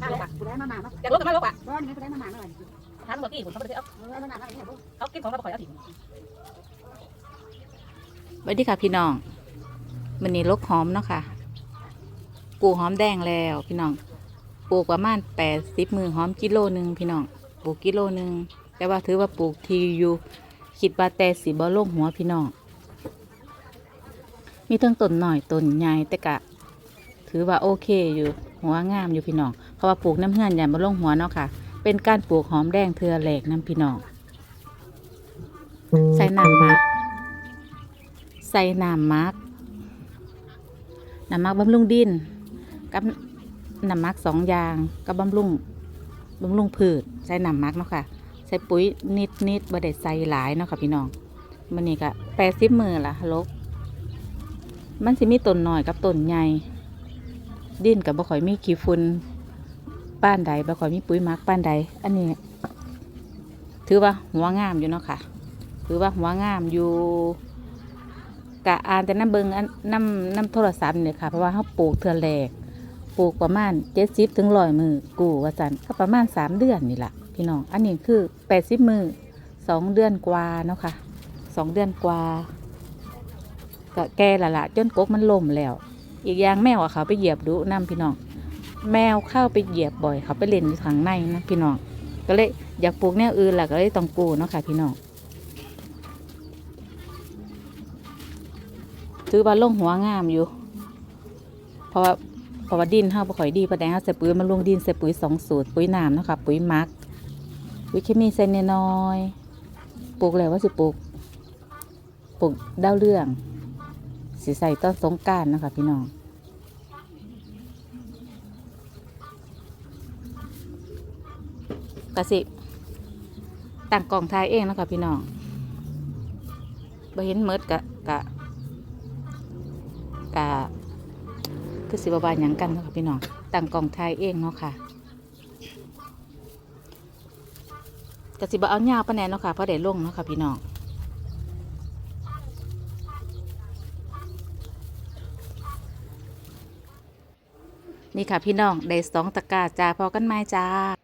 มาเลยค่ะกูได้มาหมาเนาะจะรู้กันมาลูกอะร้อนนี่กูได้มาหมาเมื่อไหร่ถามเมื่อกี้ผมเขาไม่ได้เอาเออมาหมาเมื่อไหร่เนี่ยเอากินของเราไปขอยเอาถิ่นสวัสดีค่ะพี่น้องมันนี้ลกหอมเนาะค่ะปลูกหอมแดงแล้วพี่น้องปลูกประมาณแปดสิบมือหอมกิโลหนึ่งพี่น้องปลูกกิโลหนึ่งแต่ว่าถือว่าปลูกทีอยู่คิดว่าแต่สีบ่ลงหัวพี่น้องมีทั้งต้นหน่อยต้นใหญ่แต่กะ ถือว่าโอเคอยู่ หัวงามอยู่พี่น้อง เพราะว่าปลูกน้ำเฮือนใหญ่บ่ลงหัวเนาะค่ะ เป็นการปลูกหอมแดงเทือแหลกน้ำพี่น้อง ใส่น้ำมัก ใส่น้ำมัก น้ำมักบำรุงดิน กับน้ำมักสองอย่างกับบำรุงบำรุงพืช ใส่น้ำมักเนาะค่ะ ใส่ปุ๋ยนิดนิดบ่ได้ใส่หลายเนาะค่ะพี่น้องมันนี่ก็แปดสิบมือละลกมันสิมีต้นหน่อยกับต้นใหญ่ ดินกับบ่ค่อยมีขี้ฝุ่นป้านใดบ่ค่อยมีปุ๋ยมักป้านใด อันนี้ ถือว่าหัวงามอยู่เนาะค่ะ ถือว่าหัวงามอยู่กะอ่านแต่น้ำเบิงน้ำน้ำโทรศัพท์เนี่ยค่ะเพราะว่าเขาปลูกเทือแรกปลูกประมาณเจ็ดสิบถึงร้อยมือกูว่าจันก็ประมาณสามเดือนนี่แหละพี่น้อง อันนี้คือแปดสิบมือสองเดือนกว่าเนาะค่ะสองเดือนกว่าก็แก่ละละจนกกมันล่มแล้ว อีกอย่างแมวอะเขาไปเหยียบดูน้ำพี่น้องแมวเข้าไปเหยียบบ่อยเขาไปเล่นอยู่ข้างในนะพี่น้องก็เลยอยากปลูกแนวอื่นแหละก็เลยต้องกูเนาะค่ะพี่น้องถือว่าลงหัวงามอยู่ เพราะว่าเพราะว่าดินเฮาบ่ค่อยดีปานใดเฮาใส่ปุ๋ยมาลงดินใส่ปุ๋ยสองสูตรปุ๋ยน้ำเนาะค่ะปุ๋ยมักปุ๋ยเคมีใส่น้อยปลูกแล้วว่าสิปลูกปลูกดาวเรื่อง สิใส่ต้นสงการนะคะพี่น้องกระสิตั้งกล่องทายเองนะคะพี่น้องบ่เห็นเมิดกะกะกะคือสิบวาหยังกันนะคะพี่น้องตั้งกล่องไทยเองเนาะค่ะกระสิบเอาเงาปะแนนเนาะค่ะเพราะได้ลงเนาะค่ะพี่น้อง นี่ค่ะพี่น้องได้สองตะกร้าจ้าพอกันไหมจ้า